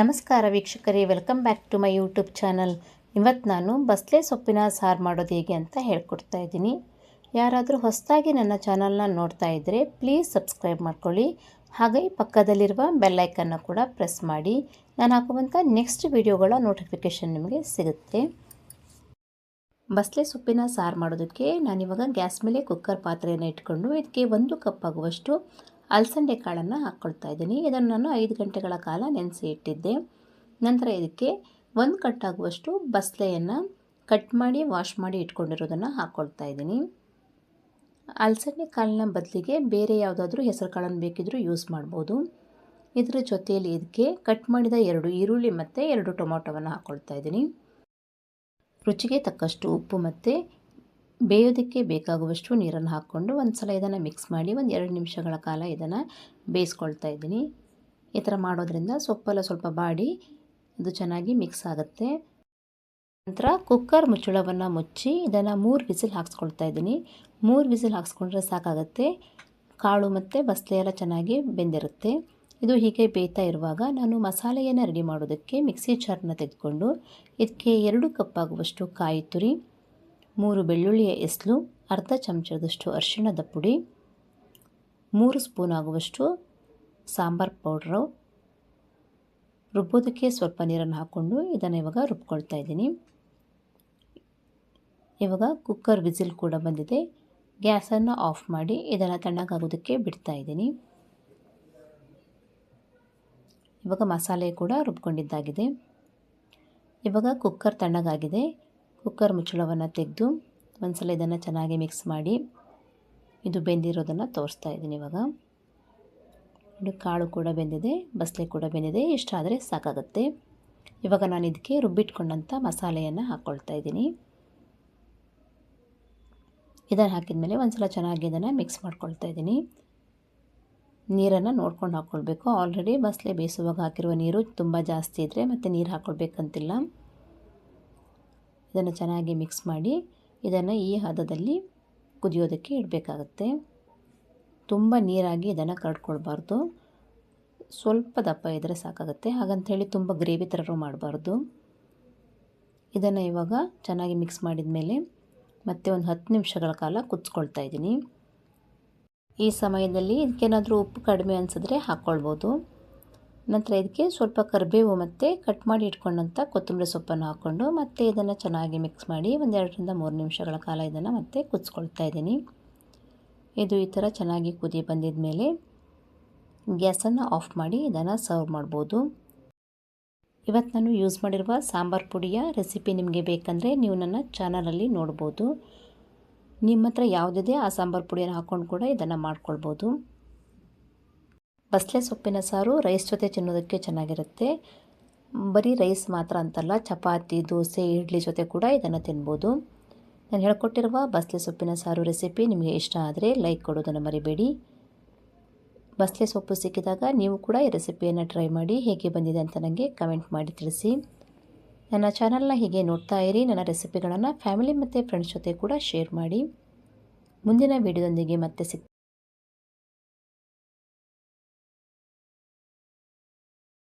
ನಮಸ್ಕಾರ ವೀಕ್ಷಕರೇ, welcome back to my YouTube channel. ಇವತ್ತು ನಾನು ಬಸ್ಲೆ ಸೊಪ್ಪಿನ ಸಾರು ಮಾಡೋದು ಹೇಗೆ ಅಂತ ಹೇಳ್ಕೊಡ್ತಾ ಇದ್ದೀನಿ. ಯಾರಾದರೂ ಹೊಸದಾಗಿ ನನ್ನ ಚಾನಲ್ನ ನೋಡ್ತಾ ಇದ್ದರೆ ಪ್ಲೀಸ್ ಸಬ್ಸ್ಕ್ರೈಬ್ ಮಾಡ್ಕೊಳ್ಳಿ. ಹಾಗೆ ಪಕ್ಕದಲ್ಲಿರುವ ಬೆಲ್ಲೈಕನ್ನು ಕೂಡ ಪ್ರೆಸ್ ಮಾಡಿ. ನಾನು ಹಾಕುವಂಥ ನೆಕ್ಸ್ಟ್ ವಿಡಿಯೋಗಳ ನೋಟಿಫಿಕೇಷನ್ ನಿಮಗೆ ಸಿಗುತ್ತೆ. ಬಸ್ಲೆ ಸೊಪ್ಪಿನ ಸಾರು ಮಾಡೋದಕ್ಕೆ ನಾನಿವಾಗ ಗ್ಯಾಸ್ ಮೇಲೆ ಕುಕ್ಕರ್ ಪಾತ್ರೆಯನ್ನು ಇಟ್ಕೊಂಡು ಇದಕ್ಕೆ ಒಂದು ಕಪ್ ಆಗುವಷ್ಟು ಅಲಸಂದೆ ಕಾಳನ್ನು ಹಾಕ್ಕೊಳ್ತಾ ಇದ್ದೀನಿ. ಇದನ್ನು ನಾನು ಐದು ಗಂಟೆಗಳ ಕಾಲ ನೆನೆಸಿ ಇಟ್ಟಿದ್ದೆ ನಂತರ ಇದಕ್ಕೆ ಒಂದು ಕಟ್ಟಾಗುವಷ್ಟು ಬಸ್ಲೆಯನ್ನು ಕಟ್ ಮಾಡಿ, ವಾಶ್ ಮಾಡಿ ಇಟ್ಕೊಂಡಿರೋದನ್ನು ಹಾಕ್ಕೊಳ್ತಾ ಇದ್ದೀನಿ. ಅಲಸಂದೆ ಕಾಳಿನ ಬದಲಿಗೆ ಬೇರೆ ಯಾವುದಾದ್ರೂ ಹೆಸರು ಕಾಳನ್ನು ಬೇಕಿದ್ದರೂ ಯೂಸ್ ಮಾಡ್ಬೋದು. ಇದರ ಜೊತೆಯಲ್ಲಿ ಇದಕ್ಕೆ ಕಟ್ ಮಾಡಿದ ಎರಡು ಈರುಳ್ಳಿ ಮತ್ತು ಎರಡು ಟೊಮೊಟೊವನ್ನು ಹಾಕ್ಕೊಳ್ತಾ ಇದ್ದೀನಿ. ರುಚಿಗೆ ತಕ್ಕಷ್ಟು ಉಪ್ಪು ಮತ್ತು ಬೇಯೋದಕ್ಕೆ ಬೇಕಾಗುವಷ್ಟು ನೀರನ್ನು ಹಾಕ್ಕೊಂಡು ಒಂದು ಸಲ ಇದನ್ನು ಮಿಕ್ಸ್ ಮಾಡಿ ಒಂದು ಎರಡು ನಿಮಿಷಗಳ ಕಾಲ ಇದನ್ನು ಬೇಯಿಸ್ಕೊಳ್ತಾ ಇದ್ದೀನಿ. ಈ ಥರ ಮಾಡೋದ್ರಿಂದ ಸೊಪ್ಪೆಲ್ಲ ಸ್ವಲ್ಪ ಬಾಡಿ ಅದು ಚೆನ್ನಾಗಿ ಮಿಕ್ಸ್ ಆಗುತ್ತೆ. ನಂತರ ಕುಕ್ಕರ್ ಮುಚ್ಚಳವನ್ನು ಮುಚ್ಚಿ ಇದನ್ನು ಮೂರು ವಿಸಿಲ್ ಹಾಕ್ಸ್ಕೊಳ್ತಾ ಇದ್ದೀನಿ. ಮೂರು ವಿಸಿಲ್ ಹಾಕ್ಸ್ಕೊಂಡ್ರೆ ಸಾಕಾಗುತ್ತೆ. ಕಾಳು ಮತ್ತು ಬಸಳೆ ಎಲ್ಲ ಚೆನ್ನಾಗಿ ಬೆಂದಿರುತ್ತೆ. ಇದು ಹೀಗೆ ಬೇಯ್ತಾ ಇರುವಾಗ ನಾನು ಮಸಾಲೆಯನ್ನು ರೆಡಿ ಮಾಡೋದಕ್ಕೆ ಮಿಕ್ಸಿ ಜಾರನ್ನ ತೆಗೆದುಕೊಂಡು ಇದಕ್ಕೆ ಎರಡು ಕಪ್ ಆಗುವಷ್ಟು ಕಾಯಿ ತುರಿ ಮೂರು ಬೆಳ್ಳುಳ್ಳಿಯ ಎಸ್ಲು, ಅರ್ಧ ಚಮಚದಷ್ಟು ಅರಿಶಿಣದ ಪುಡಿ, ಮೂರು ಸ್ಪೂನ್ ಆಗುವಷ್ಟು ಸಾಂಬಾರ್ ಪೌಡ್ರು. ರುಬ್ಬೋದಕ್ಕೆ ಸ್ವಲ್ಪ ನೀರನ್ನು ಹಾಕ್ಕೊಂಡು ಇದನ್ನು ಇವಾಗ ರುಬ್ಕೊಳ್ತಾ ಇದ್ದೀನಿ. ಇವಾಗ ಕುಕ್ಕರ್ ವಿಸಿಲ್ ಕೂಡ ಬಂದಿದೆ. ಗ್ಯಾಸನ್ನು ಆಫ್ ಮಾಡಿ ಇದನ್ನು ತಣ್ಣಗಾಗೋದಕ್ಕೆ ಬಿಡ್ತಾ ಇದ್ದೀನಿ. ಇವಾಗ ಮಸಾಲೆ ಕೂಡ ರುಬ್ಕೊಂಡಿದ್ದಾಗಿದೆ. ಇವಾಗ ಕುಕ್ಕರ್ ತಣ್ಣಗಾಗಿದೆ. ಕುಕ್ಕರ್ ಮುಚ್ಚಳವನ್ನು ತೆಗೆದು ಒಂದು ಸಲ ಇದನ್ನು ಚೆನ್ನಾಗಿ ಮಿಕ್ಸ್ ಮಾಡಿ ಇದು ಬೆಂದಿರೋದನ್ನು ತೋರಿಸ್ತಾ ಇದ್ದೀನಿ ಇವಾಗ. ನೋಡಿ, ಕಾಳು ಕೂಡ ಬೆಂದಿದೆ ಬಸಳೆ ಕೂಡ ಬೆಂದಿದೆ ಇಷ್ಟಾದರೆ ಸಾಕಾಗುತ್ತೆ. ಇವಾಗ ನಾನು ಇದಕ್ಕೆ ರುಬ್ಬಿಟ್ಕೊಂಡಂಥ ಮಸಾಲೆಯನ್ನು ಹಾಕ್ಕೊಳ್ತಾ ಇದ್ದೀನಿ. ಇದನ್ನು ಹಾಕಿದ ಮೇಲೆ ಒಂದು ಸಲ ಚೆನ್ನಾಗಿ ಇದನ್ನು ಮಿಕ್ಸ್ ಮಾಡ್ಕೊಳ್ತಾ ಇದ್ದೀನಿ. ನೀರನ್ನು ನೋಡ್ಕೊಂಡು ಹಾಕ್ಕೊಳ್ಬೇಕು ಆಲ್ರೆಡಿ ಬಸಳೆ ಬೇಯಿಸುವಾಗ ಹಾಕಿರುವ ನೀರು ತುಂಬ ಜಾಸ್ತಿ ಇದ್ದರೆ ಮತ್ತು ನೀರು ಹಾಕ್ಕೊಳ್ಬೇಕಂತಿಲ್ಲ ಇದನ್ನು ಚೆನ್ನಾಗಿ ಮಿಕ್ಸ್ ಮಾಡಿ ಇದನ್ನು ಈ ಹದದಲ್ಲಿ ಕುದಿಯೋದಕ್ಕೆ ಇಡಬೇಕಾಗತ್ತೆ. ತುಂಬ ನೀರಾಗಿ ಇದನ್ನು ಕರ್ಡ್ಕೊಳ್ಬಾರ್ದು. ಸ್ವಲ್ಪ ದಪ್ಪ ಇದ್ದರೆ ಸಾಕಾಗುತ್ತೆ. ಹಾಗಂಥೇಳಿ ತುಂಬ ಗ್ರೇವಿ ಥರನೂ ಮಾಡಬಾರ್ದು. ಇದನ್ನು ಇವಾಗ ಚೆನ್ನಾಗಿ ಮಿಕ್ಸ್ ಮಾಡಿದ ಮೇಲೆ ಮತ್ತೆ ಒಂದು ಹತ್ತು ನಿಮಿಷಗಳ ಕಾಲ ಕುದಿಸ್ಕೊಳ್ತಾ ಇದ್ದೀನಿ. ಈ ಸಮಯದಲ್ಲಿ ಇದಕ್ಕೇನಾದರೂ ಉಪ್ಪು ಕಡಿಮೆ ಅನಿಸಿದ್ರೆ ಹಾಕ್ಕೊಳ್ಬೋದು. ನಂತರ ಇದಕ್ಕೆ ಸ್ವಲ್ಪ ಕರಿಬೇವು ಮತ್ತು ಕಟ್ ಮಾಡಿ ಇಟ್ಕೊಂಡಂಥ ಕೊತ್ತಂಬರಿ ಸೊಪ್ಪನ್ನು ಹಾಕ್ಕೊಂಡು ಮತ್ತೆ ಇದನ್ನು ಚೆನ್ನಾಗಿ ಮಿಕ್ಸ್ ಮಾಡಿ ಒಂದೆರಡರಿಂದ ಮೂರು ನಿಮಿಷಗಳ ಕಾಲ ಇದನ್ನು ಮತ್ತೆ ಕುದಿಸ್ಕೊಳ್ತಾ ಇದ್ದೀನಿ. ಇದು ಈ ಥರ ಚೆನ್ನಾಗಿ ಕುದಿ ಬಂದಿದ ಮೇಲೆ ಗ್ಯಾಸನ್ನು ಆಫ್ ಮಾಡಿ ಇದನ್ನು ಸರ್ವ್ ಮಾಡ್ಬೋದು. ಇವತ್ತು ನಾನು ಯೂಸ್ ಮಾಡಿರುವ ಸಾಂಬಾರು ಪುಡಿಯ ರೆಸಿಪಿ ನಿಮಗೆ ಬೇಕಂದರೆ ನೀವು ನನ್ನ ಚಾನಲಲ್ಲಿ ನೋಡ್ಬೋದು. ನಿಮ್ಮ ಹತ್ರ ಯಾವುದಿದೆ ಆ ಸಾಂಬಾರು ಪುಡಿಯನ್ನು ಹಾಕ್ಕೊಂಡು ಕೂಡ ಇದನ್ನು ಮಾಡ್ಕೊಳ್ಬೋದು. ಬಸಳೆ ಸೊಪ್ಪಿನ ಸಾರು ರೈಸ್ ಜೊತೆ ತಿನ್ನೋದಕ್ಕೆ ಚೆನ್ನಾಗಿರುತ್ತೆ. ಬರೀ ರೈಸ್ ಮಾತ್ರ ಅಂತಲ್ಲ, ಚಪಾತಿ, ದೋಸೆ, ಇಡ್ಲಿ ಜೊತೆ ಕೂಡ ಇದನ್ನು ತಿನ್ಬೋದು. ನಾನು ಹೇಳ್ಕೊಟ್ಟಿರುವ ಬಸಳೆ ಸೊಪ್ಪಿನ ಸಾರು ರೆಸಿಪಿ ನಿಮಗೆ ಇಷ್ಟ ಆದರೆ ಲೈಕ್ ಕೊಡೋದನ್ನು ಮರಿಬೇಡಿ. ಬಸಳೆ ಸೊಪ್ಪು ಸಿಕ್ಕಿದಾಗ ನೀವು ಕೂಡ ಈ ರೆಸಿಪಿಯನ್ನು ಟ್ರೈ ಮಾಡಿ ಹೇಗೆ ಬಂದಿದೆ ಅಂತ ನನಗೆ ಕಮೆಂಟ್ ಮಾಡಿ ತಿಳಿಸಿ. ನನ್ನ ಚಾನಲ್ನ ಹೀಗೆ ನೋಡ್ತಾ ಇರಿ, ನನ್ನ ರೆಸಿಪಿಗಳನ್ನು ಫ್ಯಾಮಿಲಿ ಮತ್ತು ಫ್ರೆಂಡ್ಸ್ ಜೊತೆ ಕೂಡ ಶೇರ್ ಮಾಡಿ. ಮುಂದಿನ ವೀಡಿಯೋದೊಂದಿಗೆ ಮತ್ತೆ ಸಿಗ್